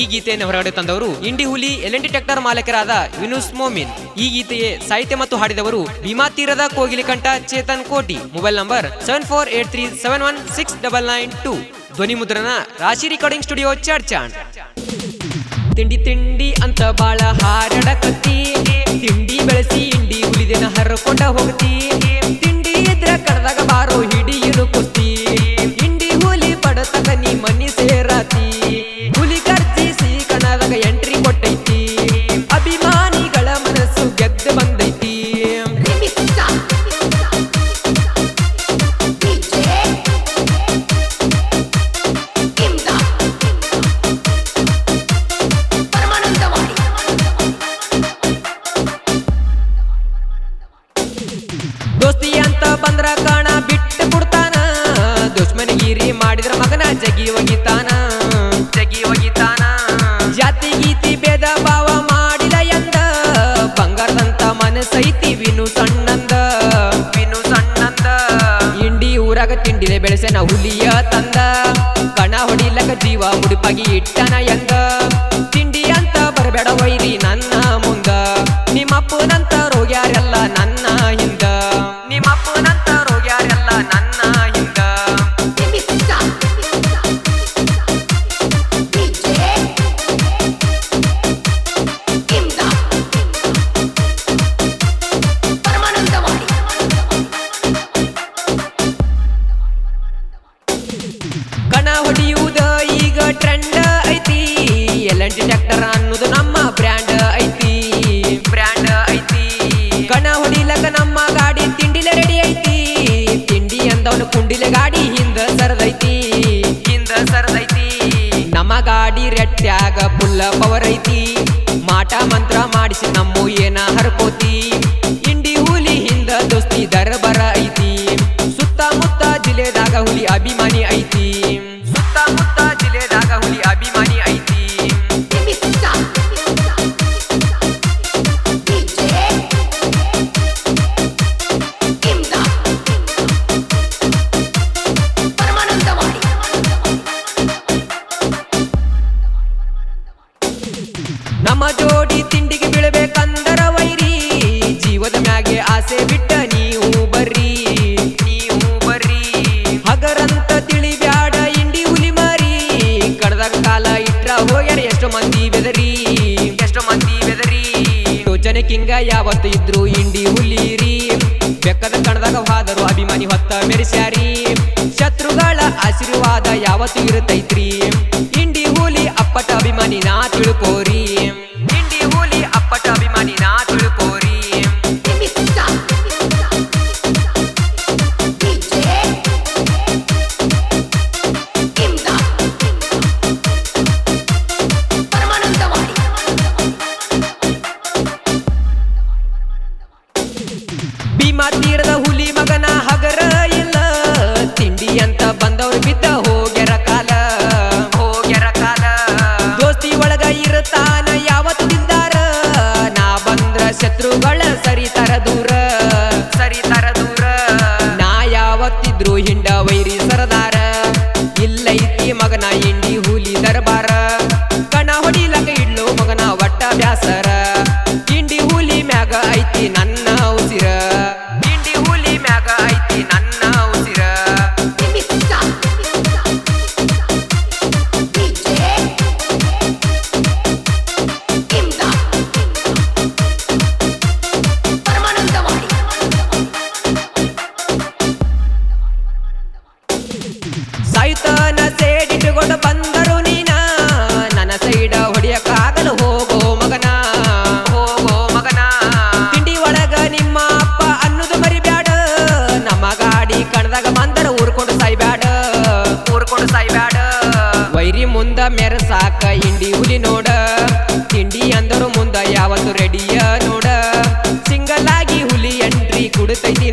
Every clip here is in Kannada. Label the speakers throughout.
Speaker 1: ಈ ಗೀತೆಯನ್ನು ಹೊರಗಡೆ ತಂದವರು ಇಂಡಿ ಹುಲಿ, ಎಲ್ ಟಿ ಟೆಕ್ಟರ್ ಮಾಲೀಕರಾದ ವಿನುಸ್ ಮೋಮಿನ್. ಈ ಗೀತೆಯೇ ಸಾಹಿತ್ಯ ಮತ್ತು ಹಾಡಿದವರು ಭೀಮಾ ತೀರದ ಕೋಗಿಲಿ ಕಂಠ Chetan Koti. Mobile number seven four eight three seven one six double nine two ಧ್ವನಿ ಮುದ್ರಣ ರಾಶಿ ರೆಕಾರ್ಡಿಂಗ್ ಸ್ಟುಡಿಯೋ ಚಾರ್ಚಾಂಡ್ ತಿಂಡಿ ತಿಂಡಿ ಅಂತ ಬಾಳ ಹಾರಡಕತ್ತಿ. ತಿಂಡಿ ಬೆಳೆಸಿ ಇಂಡಿ ಹುಲಿದಿನ ಹರ್ಕೊಂಡ ಹೋಗ್ತಿ ಕೊಟ್ಟೈತಿ ಅಭಿಮಾನಿಗಳ ಮನಸ್ಸು ಗೆದ್ದು ಬಂದೈತಿ. ದೋಸ್ತಿ ಅಂತ ಬಂದ್ರ ಕಾಣ ಬಿಟ್ಟು ಬಿಡ್ತಾನ ದುಶ್ಮನಿಗಿರಿ ಮಾಡಿದ್ರ ಮಗನ ಜಗಿ ಬೆಳೆಸೆನ ಹುಲಿಯ ತಂದ. ಕಣ ಹೊಡಿಲಕ ಜೀವ ಮುಡುಪಾಗಿ ಇಟ್ಟನ ಎಂದ. ತಿಂಡಿ ಅಂತ ಬರಬೇಡ ಒಯ್ರಿ ನನ್ನ ಟ್ರ್ಯಾಕ್ಟರ್ ಅನ್ನೋದು ನಮ್ಮ ಬ್ರ್ಯಾಂಡ್ ಐತಿ. ಬ್ರ್ಯಾಂಡ್ ಐತಿ. ಕಣ ಹೊಡಿಲಕ ನಮ್ಮ ಗಾಡಿ ತಿಂಡಿಲೆ ರೆಡಿ ಐತಿ. ತಿಂಡಿ ಅಂದವನು ಕುಂಡಿಲೆ ಗಾಡಿ ಹಿಂದ ಸರದೈತಿ. ಹಿಂದ ಸರದೈತಿ. ನಮ್ಮ ಗಾಡಿ ರೆಟ್ಟ್ಯಾಗ ಫುಲ್ಲ ಪವರ್ ಐತಿ. ಮಾಟ ಮಂತ್ರ ಮಾಡಿಸಿ ನಮ್ಮ ಏನ ಹರ್ಕೋತಿ. ಇಂಡಿ ಹುಲಿ ಹಿಂದ ದೋಸ್ತಿ ದರ್ಬರ ಐತಿ. ಸುತ್ತಮುತ್ತ ಜಿಲ್ಲೆದಾಗ ಹುಲಿ ಅಭಿಮಾನಿ ಐತಿ. ಯೋಚನೆ ಕಿಂಗ ಯಾವತ್ತು ಇದ್ರು ಇಂಡಿ ಹುಲಿರಿ. ಬೆಕ್ಕದ ಕಣದಾಗ ಹಾದರು ಅಭಿಮಾನಿ ಹೊತ್ತ ಮೆರೆಸ್ಯಾರಿ. ಶತ್ರುಗಳ ಆಶೀರ್ವಾದ ಯಾವತ್ತು ಇರುತ್ತೈತ್ರಿ. ಇಂಡಿ ಹುಲಿ ಅಪ್ಪಟ ಅಭಿಮಾನಿ ನಾ ತಿಳ್ಕೋರಿ. ಭೀಮಾ ತೀರದ ಹುಲಿ ವೈರಿ ಸಾಕ ಇಂಡಿ ಹುಲಿ ನೋಡ. ತಿಂಡಿ ಅಂದರು ಮುಂದ ಯಾವತ್ತು ರೆಡಿಯ ನೋಡ. ಸಿಂಗಲ್ ಆಗಿ ಹುಲಿ ಎಂಟ್ರಿ ಕುಡಿತೈತಿ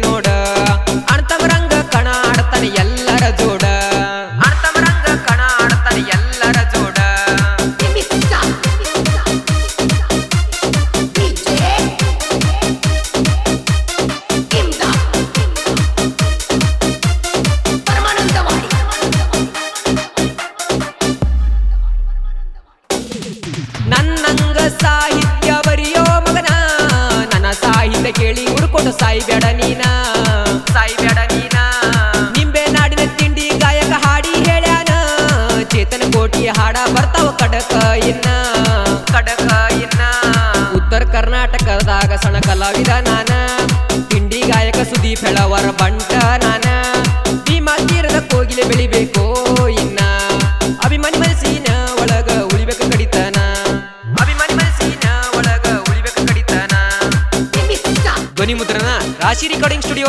Speaker 1: ಹುಡುಕೊಂಡು ಸಾಯಿ ಬೇಡ ನೀನ. ಸಾಯಿ ಬೇಡ ನೀನ. ನಿಂಬೆ ನಾಡಿನ ತಿಂಡಿ ಗಾಯಕ ಹಾಡಿ ಹೇಳ್ಯಾನ. ಚೇತನ ಕೋಟಿ ಹಾಡ ಬರ್ತಾವ ಕಡಕ ಇನ್ನ. ಕಡಕ ಇನ್ನ. ಉತ್ತರ ಕರ್ನಾಟಕದಾಗ ಸಣ್ಣ ಕಲಾವಿದ ನಾನ. ತಿಂಡಿ ಗಾಯಕ ಸುದೀಪ್ ಹೆಳವರ কাশি রেকর্ডিং স্টুডিও